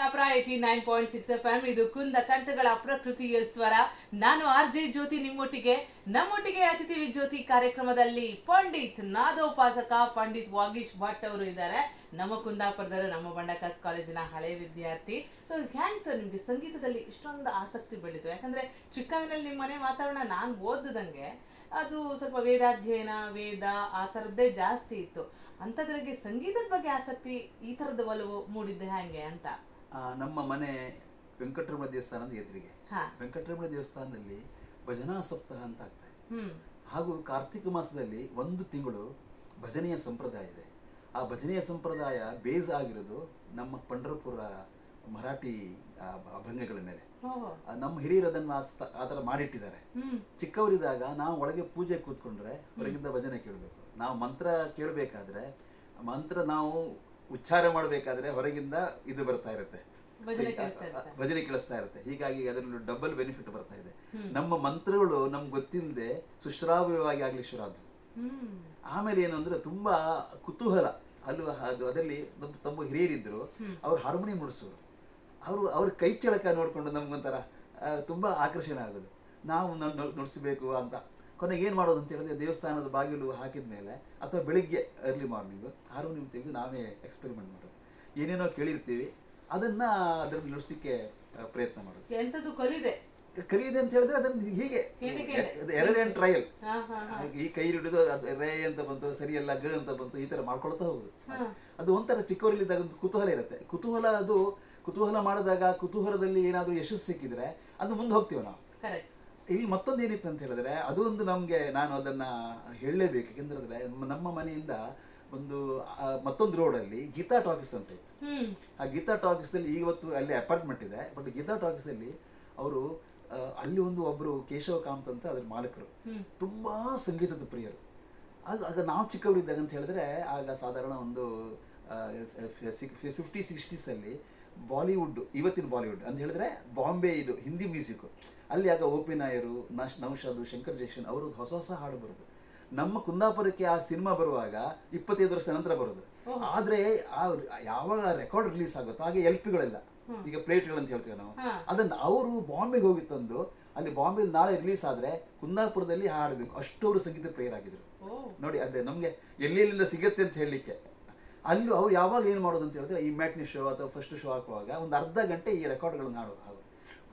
ನಪರ eighty nine point six F ಇದು ಕುಂದ ಕಂಠಗಳ ಪ್ರಕೃತಿಯ ಸ್ವರ. ನಾನು ಆರ್ ಜೆ ಜ್ಯೋತಿ ನಿಮ್ಮೊಟ್ಟಿಗೆ. ನಮ್ಮೊಟ್ಟಿಗೆ ಅತಿಥಿ ಜ್ಯೋತಿ ಕಾರ್ಯಕ್ರಮದಲ್ಲಿ ಪಂಡಿತ್ ನಾದೋಪಾಸಕ ಪಂಡಿತ್ ವಾಗೀಶ್ ಭಟ್ ಅವರು ಇದ್ದಾರೆ. ನಮ್ಮ ಕುಂದಾಪುರದವರು ನಮ್ಮ ಬಂಡಕಾಸ್ ಕಾಲೇಜಿನ ಹಳೆ ವಿದ್ಯಾರ್ಥಿ. ಸೊ ಹ್ಯಾಂಗ್ ಸರ್ ನಿಮಗೆ ಸಂಗೀತದಲ್ಲಿ ಇಷ್ಟೊಂದು ಆಸಕ್ತಿ ಬೆಳೀತು. ಯಾಕಂದ್ರೆ ಚಿಕ್ಕಂದಿನಲ್ಲಿ ನಿಮ್ಮ ಮನೆ ವಾತಾವರಣ ನಾನು ಓದಿದಂಗೆ ಅದು ಸ್ವಲ್ಪ ವೇದಾಧ್ಯಯನ, ವೇದ ಆ ಥರದ್ದೇ ಜಾಸ್ತಿ ಇತ್ತು. ಅಂಥದ್ರಾಗೆ ಸಂಗೀತದ ಬಗ್ಗೆ ಆಸಕ್ತಿ ಈ ಥರದ ಒಲವು ಮೂಡಿದ್ದೆ ಹ್ಯಾಂಗೆ ಅಂತ? ನಮ್ಮ ಮನೆ ವೆಂಕಟರಮಣ ದೇವಸ್ಥಾನದ ಎದುರಿಗೆ. ವೆಂಕಟರಮಣ ದೇವಸ್ಥಾನದಲ್ಲಿ ಭಜನಾ ಸಪ್ತಾಹ ಅಂತ ಆಗ್ತದೆ ಹಾಗೂ ಕಾರ್ತಿಕ ಮಾಸದಲ್ಲಿ ಒಂದು ತಿಂಗಳು ಭಜನೆಯ ಸಂಪ್ರದಾಯ ಇದೆ. ಆ ಭಜನೆಯ ಸಂಪ್ರದಾಯ ಬೇಸ್ ಆಗಿರೋದು ನಮ್ಮ ಪಂಡರಪುರ ಮರಾಠಿ ಅಭಂಗಗಳ ಮೇಲೆ. ನಮ್ಮ ಹಿರಿಯರು ಅದನ್ನು ಆ ಥರ ಮಾಡಿಟ್ಟಿದ್ದಾರೆ. ಚಿಕ್ಕವರಿದ್ದಾಗ ನಾವು ಒಳಗೆ ಪೂಜೆ ಕೂತ್ಕೊಂಡ್ರೆ ಹೊರಗಿಂದ ಭಜನೆ ಕೇಳಬೇಕು. ನಾವು ಮಂತ್ರ ಕೇಳಬೇಕಾದ್ರೆ ಮಂತ್ರ ನಾವು ಉಚ್ಚಾರ ಮಾಡಬೇಕಾದ್ರೆ ಹೊರಗಿಂದ ಇದು ಬರ್ತಾ ಇರುತ್ತೆ. ಭಜನೆ ಕೇಳಿಸ್ತಾ ಇರುತ್ತೆ. ಹೀಗಾಗಿ ಅದರಲ್ಲಿ ಡಬಲ್ ಬೆನಿಫಿಟ್ ಬರ್ತಾ ಇದೆ. ನಮ್ಮ ಮಂತ್ರಗಳು ನಮ್ಗೆ ಗೊತ್ತಿಲ್ಲದೆ ಸುಶ್ರಾವ್ಯವಾಗಿ ಆಗ್ಲಿ ಶುರು ಆದ್ವು ಆಮೇಲೆ ಏನು ಅಂದ್ರೆ ತುಂಬಾ ಕುತೂಹಲ. ಅಲ್ಲೂ ಅದು ಅದರಲ್ಲಿ ನಮ್ಮ ತಮ್ಮ ಹಿರಿಯರಿದ್ರು. ಅವ್ರು ಹಾರ್ಮೋನಿಯಂ ನುಡಿಸೋರು. ಅವರು ಅವ್ರ ಕೈ ಚಳಕ ನೋಡ್ಕೊಂಡು ನಮ್ಗೊಂಥರ ತುಂಬಾ ಆಕರ್ಷಣೆ ಆಗೋದು. ನಾವು ನುಡಿಸಬೇಕು ಅಂತ. ಕೊನೆಗೆ ಏನು ಮಾಡೋದು ಅಂತ ಹೇಳಿದ್ರೆ ದೇವಸ್ಥಾನದ ಬಾಗಿಲು ಹಾಕಿದ ಮೇಲೆ ಅಥವಾ ಬೆಳಿಗ್ಗೆ ಅರ್ಲಿ ಮಾರ್ನಿಂಗು ಹಾರ್ಮೋನಿಯಂ ತೆಗೆದು ನಾವೇ ಎಕ್ಸ್ಪೆರಿಮೆಂಟ್ ಮಾಡೋದು. ಏನೇನೋ ಕೇಳಿರ್ತೀವಿ ಅದನ್ನ ಅದರಲ್ಲಿ ನಡೆಸಲಿಕ್ಕೆ ಪ್ರಯತ್ನ ಮಾಡೋದು. ಎಂಥದ್ದು ಕಲಿದೆ. ಕಲಿಯುದೆ ಅಂತ ಹೇಳಿದ್ರೆ ಅದನ್ನ ಹೀಗೆ. ಎರಡೇನು ಟ್ರಯಲ್ ಈ ಕೈ ಹಿಡಿದು ಅದು ರೇ ಅಂತ ಬಂತು ಸರಿಯಲ್ಲ ಗ ಅಂತ ಬಂತು ಈ ತರ ಮಾಡ್ಕೊಳ್ತಾ ಹೋಗುದು. ಅದು ಒಂಥರ ಚಿಕ್ಕವರಲ್ಲಿದ್ದಾಗ ಒಂದು ಕುತೂಹಲ ಇರುತ್ತೆ. ಕುತೂಹಲ ಅದು ಕುತೂಹಲ ಮಾಡಿದಾಗ ಕುತೂಹಲದಲ್ಲಿ ಏನಾದರೂ ಯಶಸ್ಸು ಸಿಕ್ಕಿದ್ರೆ ಅದು ಮುಂದೆ ಹೋಗ್ತೀವಿ ನಾವು. ಕರೆಕ್ಟ್ ಇಲ್ಲಿ ಮತ್ತೊಂದು ಏನಿತ್ತು ಅಂತ ಹೇಳಿದ್ರೆ ಅದು ಒಂದು ನಮಗೆ ನಾನು ಅದನ್ನ ಹೇಳಲೇಬೇಕು. ಯಾಕೆಂದ್ರೆ ನಮ್ಮ- ಮನೆಯಿಂದ ಒಂದು ಮತ್ತೊಂದು ರೋಡಲ್ಲಿ ಗೀತಾ ಟಾಕೀಸ್ ಅಂತ ಇತ್ತು. ಆ ಗೀತಾ ಟಾಕೀಸಲ್ಲಿ ಇವತ್ತು ಅಲ್ಲಿ ಅಪಾರ್ಟ್ಮೆಂಟ್ ಇದೆ ಬಟ್ ಗೀತಾ ಟಾಕೀಸಲ್ಲಿ ಅವರು ಅಲ್ಲಿ ಒಂದು ಒಬ್ಬರು ಕೇಶವ ಕಾಮತ್ ಅಂತ ಅದ್ರ ಮಾಲೀಕರು. ತುಂಬಾ ಸಂಗೀತದ ಪ್ರಿಯರು. ಅದು ಆಗ ನಾವು ಚಿಕ್ಕವರಿದ್ದಾಗ ಅಂತ ಹೇಳಿದ್ರೆ ಆಗ ಸಾಧಾರಣ ಒಂದು ಫಿಫ್ಟಿ ಸಿಕ್ಸ್ಟೀಸಲ್ಲಿ ಬಾಲಿವುಡ್ ಇವತ್ತಿನ ಬಾಲಿವುಡ್ ಅಂತ ಹೇಳಿದ್ರೆ ಬಾಂಬೆ ಇದು ಹಿಂದಿ ಮ್ಯೂಸಿಕ್. ಅಲ್ಲಿ ಆಗ ಓ ಪಿ ನಾಯರು ನಶ್ ನೌಷಾದು ಶಂಕರ್ ಜಯಕ್ಷನ್ ಅವರು ಹೊಸ ಹೊಸ ಹಾಡು ಬರೋದು. ನಮ್ಮ ಕುಂದಾಪುರಕ್ಕೆ ಆ ಸಿನಿಮಾ ಬರುವಾಗ ಇಪ್ಪತ್ತೈದು ವರ್ಷ ನಂತರ ಬರೋದು. ಆದ್ರೆ ಆ ಯಾವಾಗ ರೆಕಾರ್ಡ್ ರಿಲೀಸ್ ಆಗುತ್ತೋ ಹಾಗೆ ಎಲ್ ಪಿಗಳೆಲ್ಲ. ಈಗ ಪ್ಲೇಟ್ಗಳು ಅಂತ ಹೇಳ್ತೀವಿ ನಾವು. ಅದನ್ನ ಅವರು ಬಾಂಬೆಗೆ ಹೋಗಿ ತಂದು ಅಲ್ಲಿ ಬಾಂಬೆಲಿ ನಾಳೆ ರಿಲೀಸ್ ಆದ್ರೆ ಕುಂದಾಪುರದಲ್ಲಿ ಹಾಡಬೇಕು. ಅಷ್ಟವರು ಸಂಗೀತ ಪ್ರೇಯರ್ ಆಗಿದ್ರು. ನೋಡಿ ಅದೇ ನಮಗೆ ಎಲ್ಲೆಲ್ಲಿಂದ ಸಿಗತ್ತೆ ಅಂತ ಹೇಳಲಿಕ್ಕೆ. ಅಲ್ಲೂ ಅವ್ರು ಯಾವಾಗ ಏನು ಮಾಡೋದು ಅಂತ ಹೇಳಿದ್ರೆ ಈ ಮ್ಯಾಟ್ನಿ ಶೋ ಅಥವಾ ಫಸ್ಟ್ ಶೋ ಹಾಕುವಾಗ ಒಂದು ಅರ್ಧ ಗಂಟೆ ಈ ರೆಕಾರ್ಡ್ಗಳನ್ನು ಹಾಡೋದು. ಹಾಡು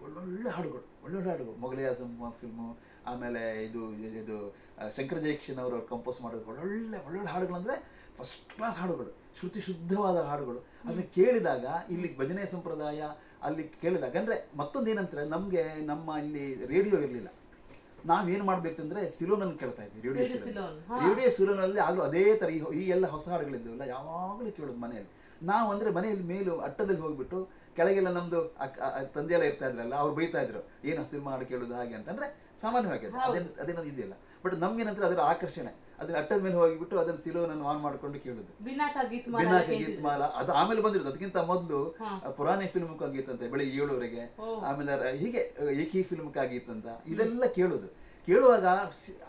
ಒಳ್ಳೊಳ್ಳೆ ಹಾಡುಗಳು ಒಳ್ಳೊಳ್ಳೆ ಹಾಡುಗಳು. ಮೊಘಲಿ ಆಸಮ್ ಫಿಲ್ಮು ಆಮೇಲೆ ಇದು ಇದು ಶಂಕರ ಜಯಕಿಶನ್ ಅವರು ಕಂಪೋಸ್ ಮಾಡೋದು ಒಳ್ಳೊಳ್ಳೆ ಒಳ್ಳೊಳ್ಳೆ ಹಾಡುಗಳು ಅಂದರೆ ಫಸ್ಟ್ ಕ್ಲಾಸ್ ಹಾಡುಗಳು ಶ್ರುತಿ ಶುದ್ಧವಾದ ಹಾಡುಗಳು. ಅದನ್ನು ಕೇಳಿದಾಗ ಇಲ್ಲಿ ಭಜನೆ ಸಂಪ್ರದಾಯ ಅಲ್ಲಿ ಕೇಳಿದಾಗ ಅಂದರೆ ಮತ್ತೊಂದು ಏನಂತಾರೆ ನಮಗೆ ನಮ್ಮ ಇಲ್ಲಿ ರೇಡಿಯೋ ಇರಲಿಲ್ಲ. ನಾವೇನು ಮಾಡ್ಬೇಕಂದ್ರೆ ಸಿಲೋನನ್ನು ಕೇಳ್ತಾ ಇದ್ವಿ ರೇಡಿಯೋ ಸಿಲೋನ್. ರೇಡಿಯೋ ಸಿಲೋನ್ ಅಲ್ಲಿ ಆಗಲೂ ಅದೇ ತರ ಈ ಈ ಎಲ್ಲ ಹೊಸ ಹಾಡುಗಳಿದ್ದವಲ್ಲ ಯಾವಾಗಲೂ ಕೇಳೋದು ಮನೆಯಲ್ಲಿ. ನಾವು ಅಂದ್ರೆ ಮನೆಯಲ್ಲಿ ಮೇಲು ಅಟ್ಟದಲ್ಲಿ ಹೋಗ್ಬಿಟ್ಟು ಕೆಳಗೆಲ್ಲ ನಮ್ದು ತಂದೆ ಎಲ್ಲ ಇರ್ತಾ ಇದ್ರಲ್ಲ ಅವ್ರು ಬೈತಾ ಇದ್ರು ಏನು ಸಿನಿಮಾ ಹಾಡು ಕೇಳೋದು ಹಾಗೆ ಅಂತಂದ್ರೆ ಸಾಮಾನ್ಯವಾಗಿ ಅದು. ಅದೇನ್ ಅದೇನದು ಇದೆಯಲ್ಲ ಬಟ್ ನಮ್ಗೇನಂದ್ರೆ ಅದರ ಆಕರ್ಷಣೆ ಅದ್ರ ಅಟ್ಟದ ಮೇಲೆ ಹೋಗಿಬಿಟ್ಟು ಅದನ್ನ ಸಿಲೋನನ್ನು ಆನ್ ಮಾಡ್ಕೊಂಡು ಕೇಳುದು. ಬಿನಾಕ ಗೀತ್ ಬಿನಾಕ ಗೀತ್ಮಾಲ ಅದು ಆಮೇಲೆ ಬಂದಿರೋದು. ಅದಕ್ಕಿಂತ ಮೊದಲು. ಪುರಾಣಿ ಫಿಲ್ಮ್ ಆಗಿತ್ತಂತೆ ಬೆಳಿಗ್ಗೆ ಏಳುವರೆಗೆ. ಆಮೇಲೆ ಹೀಗೆ ಏಕಿ ಫಿಲ್ಮ್ ಆಗಿತ್ತಂತ ಇದೆಲ್ಲ ಕೇಳೋದು. ಕೇಳುವಾಗ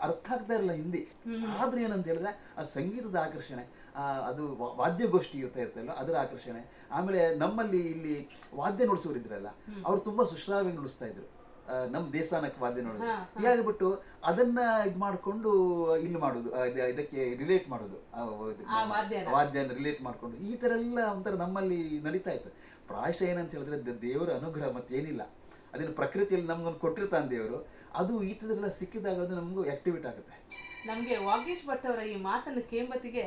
ಅರ್ಥ ಆಗ್ತಾ ಇರಲ್ಲ ಹಿಂದಿ. ಆದ್ರೆ ಏನಂತ ಹೇಳಿದ್ರೆ ಅದು ಸಂಗೀತದ ಆಕರ್ಷಣೆ. ಆ, ಅದು ವಾದ್ಯಗೋಷ್ಠಿ ಇರ್ತಾ ಇರ್ತಲ್ಲ ಅದರ ಆಕರ್ಷಣೆ. ಆಮೇಲೆ ನಮ್ಮಲ್ಲಿ ಇಲ್ಲಿ ವಾದ್ಯ ನುಡಿಸೋರು ಇದ್ರಲ್ಲ ಅವ್ರು ತುಂಬಾ ಸುಶ್ರಾವ್ಯ ನುಡಿಸ್ತಾ ಇದ್ರು. ನಮ್ಮ ದೇವಸ್ಥಾನಕ್ಕೆ ವಾದ್ಯ ನೋಡೋದು. ಹೀಗಾಗ್ಬಿಟ್ಟು ಅದನ್ನ ಇದು ಮಾಡಿಕೊಂಡು ಇಲ್ಲಿ ಮಾಡೋದು ಇದಕ್ಕೆ ರಿಲೇಟ್ ಮಾಡೋದು. ವಾದ್ಯನ. ರಿಲೇಟ್ ಮಾಡ್ಕೊಂಡು. ಈ ಥರ ಎಲ್ಲ ಒಂಥರ ನಮ್ಮಲ್ಲಿ ನಡೀತಾ ಇತ್ತು. ಪ್ರಾಯಶಃ ಏನಂತ ಹೇಳಿದ್ರೆ ದೇವರ ಅನುಗ್ರಹ ಮತ್ತೇನಿಲ್ಲ. ಅದನ್ನು ಪ್ರಕೃತಿಯಲ್ಲಿ ನಮ್ಗೊಂದು ಕೊಟ್ಟಿರ್ತಾನೆ ದೇವರು, ಅದು ಈ ಥರದೆಲ್ಲ ಸಿಕ್ಕಿದಾಗ ಅದು ನಮಗೂ ಆಕ್ಟಿವೇಟ್ ಆಗುತ್ತೆ. ನಮಗೆ ವಾಗೀಶ್ ಭಟ್ ಅವರ ಈ ಮಾತನ್ನು ಕೇಂಬತ್ತಿಗೆ